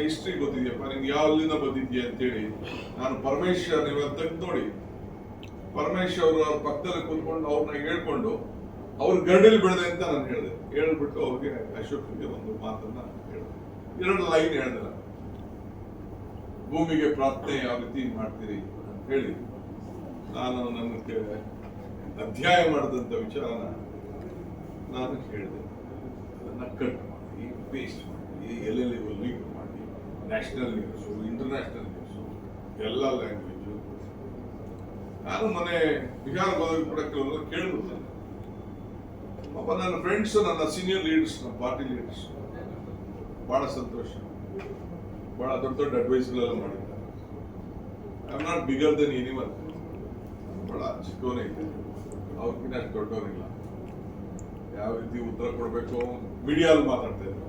History ಗೊತ್ತಿದೆಯಪ್ಪ ನಿಮ್ಗೆ ಯಾವಲ್ಲಿಂದ ಬಂದಿದ್ಯಾ ಅಂತೇಳಿ ನಾನು ಪರಮೇಶ್ವರ್ ನೀವು ತೆಗೆದು ನೋಡಿ. ಪರಮೇಶ್ವರ್ ಅವ್ರ ಪಕ್ಕದಲ್ಲಿ ಕೂತ್ಕೊಂಡು ಅವ್ರನ್ನ ಹೇಳ್ಕೊಂಡು ಅವ್ರ ಗರಡಲ್ಲಿ ಬೆಳೆದೆ ಅಂತ ನಾನು ಹೇಳಿದೆ. ಹೇಳ್ಬಿಟ್ಟು ಅವ್ರಿಗೆ ಅಶೋಕ್ಗೆ ಒಂದು ಮಾತನ್ನ ಹೇಳಿದೆ. ಎರಡು ಲೈನ್ ಹೇಳಿದೆ ಭೂಮಿಗೆ ಪ್ರಾರ್ಥನೆ ಯಾವ ರೀತಿ ಮಾಡ್ತೀರಿ ಅಂತ ಹೇಳಿ ನಾನು ನನ್ನ ಅಧ್ಯಾಯ ಮಾಡಿದಂಥ ವಿಚಾರನ ನಾನು ಹೇಳಿದೆ. ಅದನ್ನ ಕಟ್ ಮಾಡಿ ಪೇಸ್ಟ್ ಮಾಡಿ ಎಲ್ಲೆಲ್ಲಿ link national news international news ಎಲ್ಲ ಲ್ಯಾಂಗ್ವೇಜು ನಾನು ಮೊನ್ನೆ ಬಿಹಾರ ಹೋದಾಗ ಕೂಡ ಕೆಲವರು ಕೇಳಿದ್ರು ಪಾಪ ನನ್ನ ಫ್ರೆಂಡ್ಸ್ ನನ್ನ ಸೀನಿಯರ್ ಲೀಡರ್ಸ್ ನಮ್ಮ ಪಾರ್ಟಿ ಲೀಡರ್ಸ್ ಬಹಳ ಸಂತೋಷ. ಬಹಳ ದೊಡ್ಡ ದೊಡ್ಡ ಅಡ್ವೈಸ್ಗಳೆಲ್ಲ ಮಾಡಿದ್ದಾರೆ. I am not bigger than anyone ಬಹಳ ಚಿಕ್ಕವನೇ ಇದ್ದೆ. ಅವ್ರಿಗಿಂತ ಅಷ್ಟು ದೊಡ್ಡವರಿಲ್ಲ. ಯಾವ ರೀತಿ ಉತ್ತರ ಕೊಡಬೇಕು ಮೀಡಿಯಾದಲ್ಲಿ ಮಾತಾಡ್ತಾ ಇದ್ರು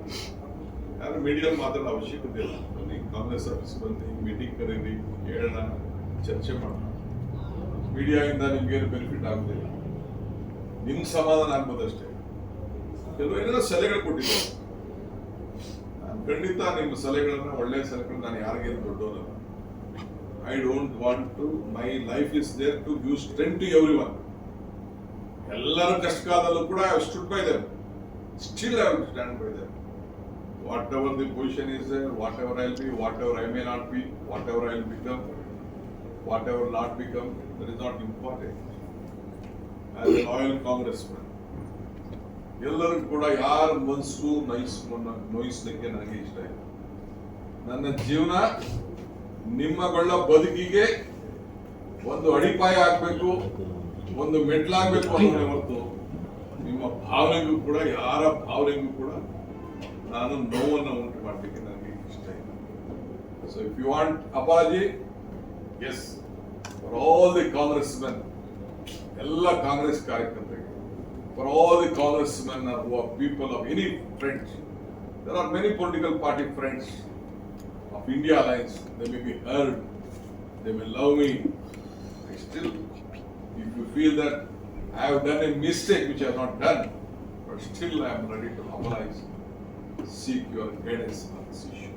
ಯಾರು ಮೀಡಿಯಾ ಮಾತಾಡೋ ಅವಶ್ಯಕತೆ ಇಲ್ಲ. ಬನ್ನಿ, ಕಾಂಗ್ರೆಸ್ ಆಫೀಸ್ ಬನ್ನಿ ಮೀಟಿಂಗ್ ಕರೀರಿ ಹೇಳೋಣ ಚರ್ಚೆ ಮಾಡೋಣ. ಮೀಡಿಯಾದಿಂದ ನಿಮ್ಗೇನು ಬೆನಿಫಿಟ್ ಆಗೋದಿಲ್ಲ ನಿಮ್ಗೆ ಸಮಾಧಾನ ಆಗ್ಬೋದಷ್ಟೇ ಕೆಲವು ಏನೆಲ್ಲ ಸಲಹೆಗಳು ಕೊಟ್ಟಿದ್ದಾರೆ. ನಾನು ಖಂಡಿತ ನಿಮ್ಮ ಸಲಹೆಗಳನ್ನ ಒಳ್ಳೆಯ ಸಲಹೆಗಳು, ನಾನು ಯಾರಿಗೇನು ದೊಡ್ಡವನಲ್ಲ I don't want to my life is there to give strength to everyone ಎಲ್ಲರ ಕಷ್ಟ ಕಾಲದಲ್ಲೂ ಕೂಡ stood by still I stand by whatever the position is there whatever I be whatever I may not be whatever I will become whatever not become that is important as loyal Congress man ಎಲ್ಲರೂ ಕೂಡ ಯಾರ ಮನಸ್ಸು nice ನೋಯಿಸ್ಲಿಕ್ಕೆ ನನಗೆ ಇಷ್ಟ ಇಲ್ಲ. ನನ್ನ ಜೀವನ ನಿಮ್ಮಗಳ ಬದುಕಿಗೆ ಒಂದು ಅಡಿಪಾಯ ಆಗ್ಬೇಕು, ಒಂದು ಮೆಟ್ಲಾಗ್ಬೇಕು ಅನ್ನೋದೇ ಹೊರತು ನಿಮ್ಮ ಭಾವನೆಗೂ ಕೂಡ, ಯಾರ ಭಾವನೆಗೂ ಕೂಡ ನಾನು ನೋವನ್ನು ಉಂಟು ಮಾಡಲಿಕ್ಕೆ ನನಗೆ ಇಷ್ಟ ಇಲ್ಲ so if you want apologies for all the Congress men ಎಲ್ಲ ಕಾಂಗ್ರೆಸ್ ಕಾರ್ಯಕರ್ತರಿಗೆ for all the Congress men who are people of any friends there are many political party friends of India Alliance, they may be heard, they may love me. I still, if you feel that I have done a mistake which I have not done, but still I am ready to apologize, seek your guidance on this issue.